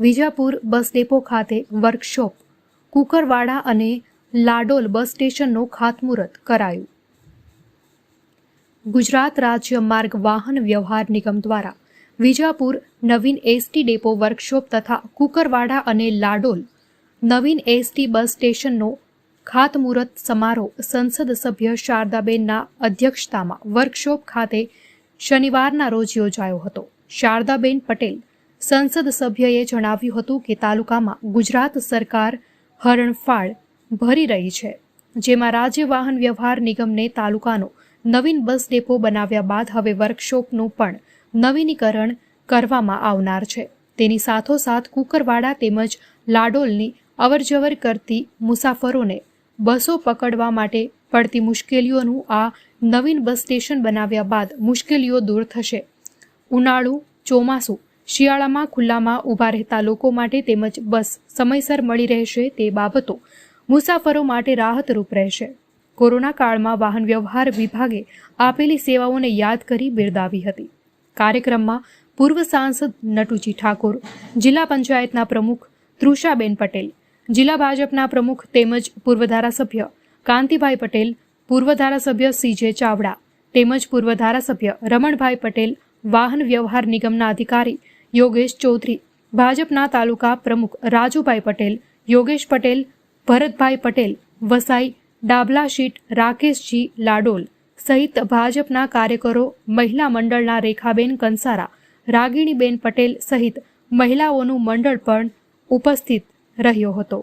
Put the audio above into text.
Vijapur bus depot ખાતે workshop, Kukarwada અને લાડોલ બસ સ્ટેશનનું ખાતમુહૂર્ત કરાયું. ગુજરાત રાજ્ય માર્ગ વાહન વ્યવહાર નિગમ દ્વારા વિજાપુર નવીન એસટી ડેપો વર્કશોપ તથા કુકરવાડા અને લાડોલ નવીન એસટી બસ સ્ટેશનનો ખાતમુહૂર્ત સમારોહ સંસદ સભ્ય શારદાબેનના અધ્યક્ષતામાં વર્કશોપ ખાતે શનિવારના રોજ યોજાયો હતો. શારદાબેન પટેલ સંસદ સભ્યએ જણાવ્યું હતું કે તાલુકામાં ગુજરાત સરકાર હરણફાળ ભરી રહી છે, જેમાં રાજ્ય વાહન વ્યવહાર નિગમને તાલુકાનો નવીન બસ ડેપો બનાવ્યા બાદ હવે વર્કશોપનું પણ નવીનીકરણ કરવામાં આવનાર છે. તેની સાથોસાથ કુકરવાડા તેમજ લાડોલની અવરજવર કરતી મુસાફરોને બસો પકડવા માટે પડતી મુશ્કેલીઓનું આ નવીન બસ સ્ટેશન બનાવ્યા બાદ મુશ્કેલીઓ દૂર થશે. ઉનાળુ, ચોમાસું શિયાળામાં ખુલ્લામાં ઊભા રહેતા લોકો માટે તેમજ બસ સમયસર મળી રહેશે તે બાબતો મુસાફરો માટે રાહતરૂપ રહેશે. કોરોના કાળમાં વાહન વ્યવહાર વિભાગે આપેલી સેવાઓને યાદ કરી બિરદાવી હતી. કાર્યક્રમમાં પૂર્વ સાંસદ નટુજી ઠાકોર, જિલ્લા પંચાયતના પ્રમુખ તૃષાબેન પટેલ, જિલ્લા ભાજપના પ્રમુખ તેમજ પૂર્વ ધારાસભ્ય કાંતિભાઈ પટેલ, પૂર્વ ધારાસભ્ય સીજે ચાવડા તેમજ પૂર્વ ધારાસભ્ય રમણભાઈ પટેલ, વાહન વ્યવહાર નિગમના અધિકારી યોગેશ ચૌધરી, ભાજપના તાલુકા પ્રમુખ રાજુભાઈ પટેલ, યોગેશ પટેલ, ભરતભાઈ પટેલ, વસાઈ, ડાબલા શીટ, રાકેશજી લાડોલ સહિત ભાજપના કાર્યકરો, મહિલા મંડળના રેખાબેન કંસારા, રાગીણીબેન પટેલ સહિત મહિલાઓનું મંડળ પણ ઉપસ્થિત રહ્યો હતો.